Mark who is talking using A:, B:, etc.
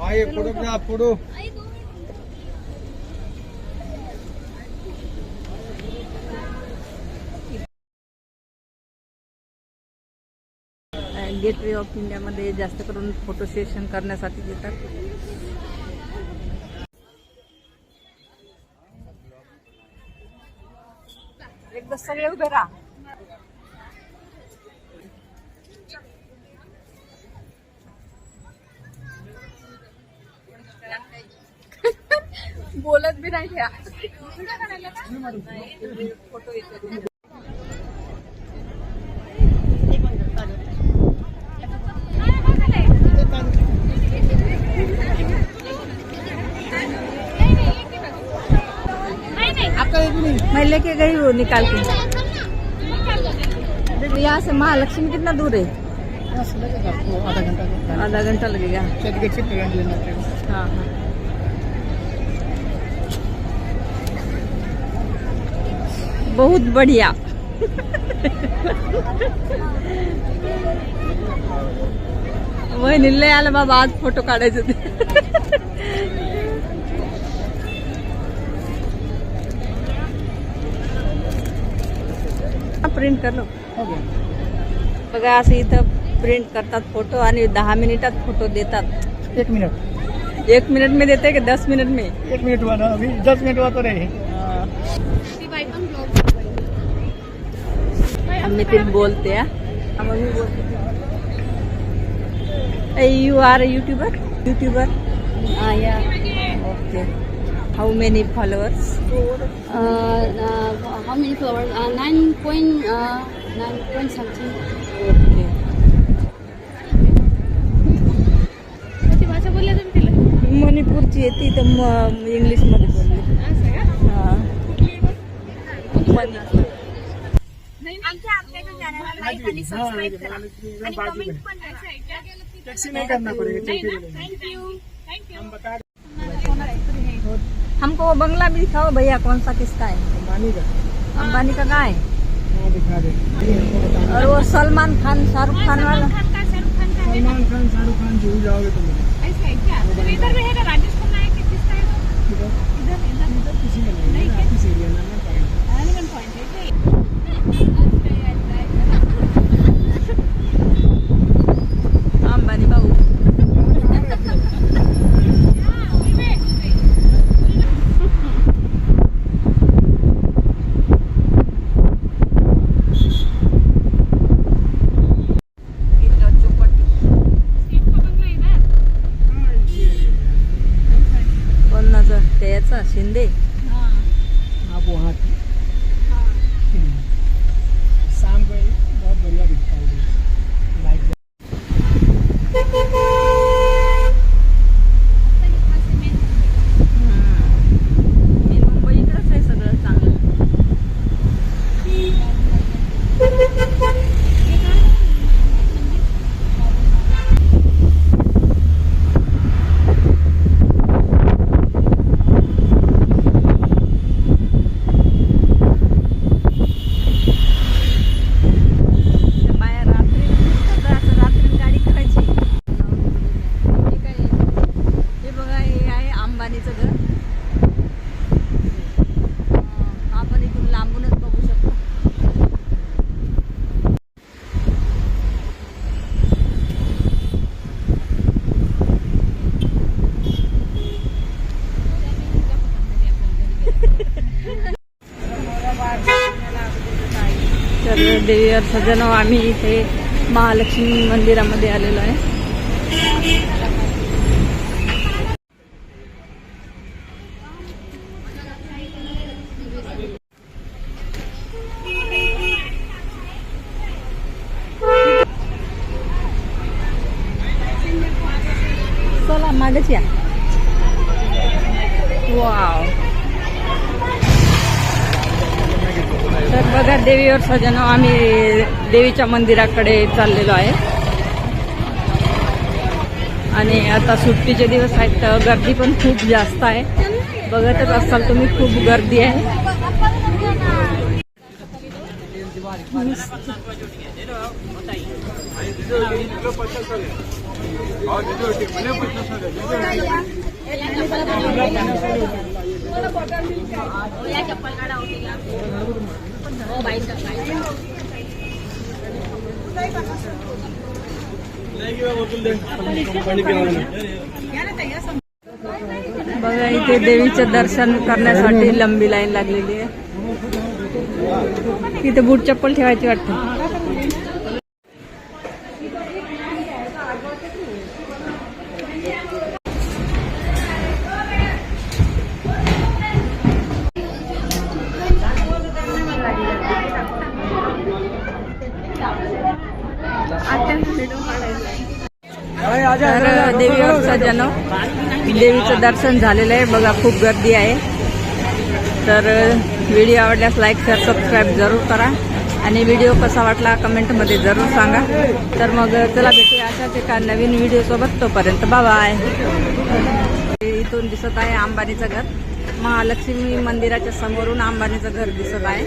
A: आहे photograph photo.
B: Gateway of इंडियामध्ये जास्त करून फ़ोटो सेशन करण्यासाठी येतात. एकदा सगळे उभे राहा. बोलत बी नाही फ़ोटो येतो मैं लेके गई हूँ निकाल के। देखो यहाँ से महालक्ष्मी कितना दूर है?
A: आधा घंटा
B: आधा घंटा लगेगा। हाँ हाँ। बहुत बढ़िया। वहिनीला आलं बाबा आज फोटो काढायचे होते. प्रिंट कर लो.
A: गया
B: बघा असं इथं प्रिंट करतात फोटो आणि दहा मिनिटात फोटो देतात.
A: एक मिनट.
B: एक मिनट में देते कि दस मिनट में?
A: एक मिनट दस मिनट हुआ तो
B: आम्ही ते बोलते हा. आम्ही बोलते you are YouTuber YouTuber okay how many followers
C: flowers? Uh, nine point uh, nine point something.
B: Okay
C: भाषा बोलल्या तुम्ही तिला?
B: मणिपूरची येते तर म- इंग्लिशमध्ये बोलली. हा. मणी-
A: टैक्सी नहीं करना पड़ेगा चलते हम बता
B: हमको वो बंगला भी दिखाओ भैया कौन सा किसका है?
A: अंबानी का।
B: अंबानी का कहाँ है?
A: हाँ दिखा दे।
B: और वो सलमान खान शाहरुख खान वाला।
A: सलमान खान शाहरुख खान जरूर जाओगे तुम इधर इधर किसी में नहीं है किसी एरिया में ना पाएंगे
B: अंबानी भाऊ कोणाचा त्याचा शिंदे
A: आप वहाँ थे हम्म। शाम को बहुत बढ़िया दिखता है लाइट
B: मेन मुंबईकडंच आहे सगळं चांगलं ते बाया रात्री निघतात असं रात्री गाडी करायची हे काय हे बघा हे आहे अंबानीचं घर अं, आपण इथून लांबूनच बघू शकतो तर देवीवर सजन आम्ही इथे महालक्ष्मी मंदिरामध्ये आलेलो आहे. चला मागच या. वाव देवीवर सजन आम्ही देवीच्या मंदिराकडे चाललेलो आहे. आणि आता सुट्टीचे दिवस आहेत तर गर्दी पण खूप जास्त आहे. बघतच असाल तुम्ही खूप गर्दी आहे. बघा इथे देवीचं दर्शन करण्यासाठी लंबी लाईन लागलेली आहे. इथे बूट चप्पल ठेवायची वाटते. तर देवीवरचा जन्म देवीचं दर्शन झालेलं आहे. बघा खूप गर्दी आहे. तर व्हिडिओ आवडल्यास लाईक शेअर सबस्क्राईब जरूर करा. आणि व्हिडिओ कसा वाटला कमेंटमध्ये जरूर सांगा. तर मग चला भेटूया अशाच एका नवीन व्हिडिओसोबत तोपर्यंत बाय इथून दिसत आहे अंबानीचं घर. महालक्ष्मी मंदिराच्या समोरून अंबानीचं घर दिसत आहे.